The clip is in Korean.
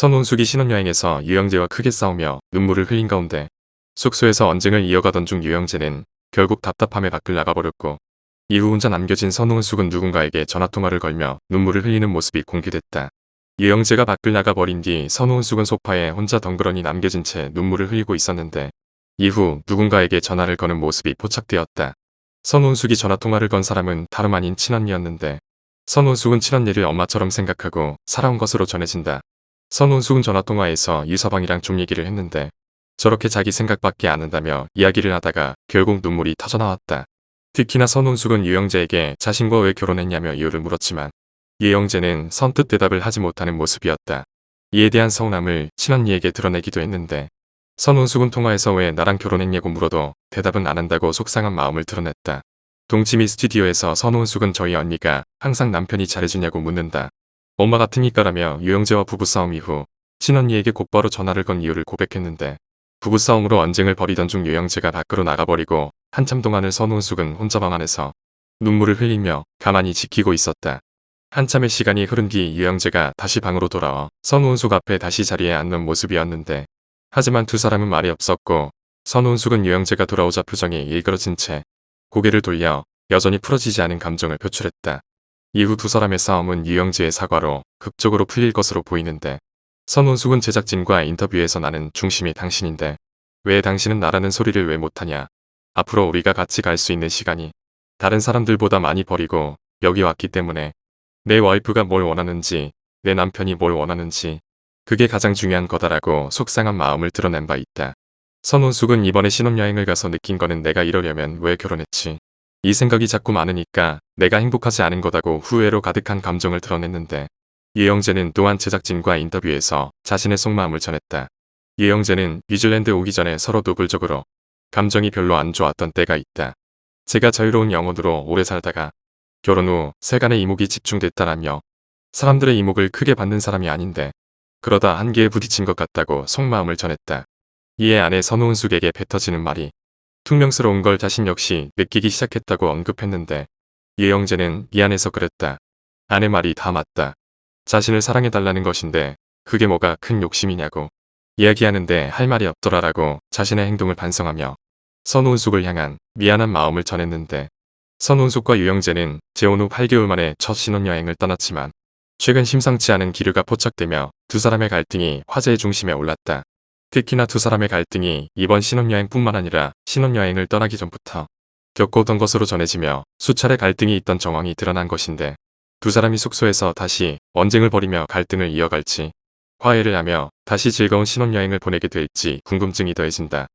선혼숙이 신혼여행에서 유영재와 크게 싸우며 눈물을 흘린 가운데 숙소에서 언쟁을 이어가던 중 유영재는 결국 답답함에 밖을 나가버렸고 이후 혼자 남겨진 선혼숙은 누군가에게 전화통화를 걸며 눈물을 흘리는 모습이 공개됐다. 유영재가 밖을 나가버린 뒤 선혼숙은 소파에 혼자 덩그러니 남겨진 채 눈물을 흘리고 있었는데 이후 누군가에게 전화를 거는 모습이 포착되었다. 선혼숙이 전화통화를 건 사람은 다름 아닌 친언니였는데 선혼숙은 친언니를 엄마처럼 생각하고 살아온 것으로 전해진다. 선혼숙은 전화통화에서 유서방이랑 좀 얘기를 했는데 저렇게 자기 생각밖에 안 한다며 이야기를 하다가 결국 눈물이 터져나왔다. 특히나 선혼숙은 유영재에게 자신과 왜 결혼했냐며 이유를 물었지만 유영재는 선뜻 대답을 하지 못하는 모습이었다. 이에 대한 서운함을 친언니에게 드러내기도 했는데 선혼숙은 통화에서 왜 나랑 결혼했냐고 물어도 대답은 안 한다고 속상한 마음을 드러냈다. 동치미 스튜디오에서 선혼숙은 저희 언니가 항상 남편이 잘해주냐고 묻는다. 엄마 같으니까라며 유영재와 부부싸움 이후 친언니에게 곧바로 전화를 건 이유를 고백했는데 부부싸움으로 언쟁을 벌이던 중 유영재가 밖으로 나가버리고 한참 동안을 선혼숙은 혼자 방 안에서 눈물을 흘리며 가만히 지키고 있었다. 한참의 시간이 흐른 뒤 유영재가 다시 방으로 돌아와 선혼숙 앞에 다시 자리에 앉는 모습이었는데 하지만 두 사람은 말이 없었고 선혼숙은 유영재가 돌아오자 표정이 일그러진 채 고개를 돌려 여전히 풀어지지 않은 감정을 표출했다. 이후 두 사람의 싸움은 유영재의 사과로 극적으로 풀릴 것으로 보이는데 선혼숙은 제작진과 인터뷰에서 나는 중심이 당신인데 왜 당신은 나라는 소리를 왜 못하냐. 앞으로 우리가 같이 갈 수 있는 시간이 다른 사람들보다 많이 버리고 여기 왔기 때문에 내 와이프가 뭘 원하는지 내 남편이 뭘 원하는지 그게 가장 중요한 거다라고 속상한 마음을 드러낸 바 있다. 선혼숙은 이번에 신혼여행을 가서 느낀 거는 내가 이러려면 왜 결혼했지. 이 생각이 자꾸 많으니까 내가 행복하지 않은 거다고 후회로 가득한 감정을 드러냈는데 유영재는 또한 제작진과 인터뷰에서 자신의 속마음을 전했다. 유영재는 뉴질랜드 오기 전에 서로 노골적으로 감정이 별로 안 좋았던 때가 있다. 제가 자유로운 영혼으로 오래 살다가 결혼 후 세간의 이목이 집중됐다라며 사람들의 이목을 크게 받는 사람이 아닌데 그러다 한계에 부딪힌 것 같다고 속마음을 전했다. 이에 아내 선호은숙에게 뱉어지는 말이 퉁명스러운 걸 자신 역시 느끼기 시작했다고 언급했는데 유영재는 미안해서 그랬다. 아내 말이 다 맞다. 자신을 사랑해달라는 것인데 그게 뭐가 큰 욕심이냐고 이야기하는데 할 말이 없더라라고 자신의 행동을 반성하며 선호은숙을 향한 미안한 마음을 전했는데 선혼숙과 유영재는 재혼 후 8개월 만에 첫 신혼여행을 떠났지만 최근 심상치 않은 기류가 포착되며 두 사람의 갈등이 화제의 중심에 올랐다. 특히나 두 사람의 갈등이 이번 신혼여행뿐만 아니라 신혼여행을 떠나기 전부터 겪어오던 것으로 전해지며 수차례 갈등이 있던 정황이 드러난 것인데 두 사람이 숙소에서 다시 언쟁을 벌이며 갈등을 이어갈지 화해를 하며 다시 즐거운 신혼여행을 보내게 될지 궁금증이 더해진다.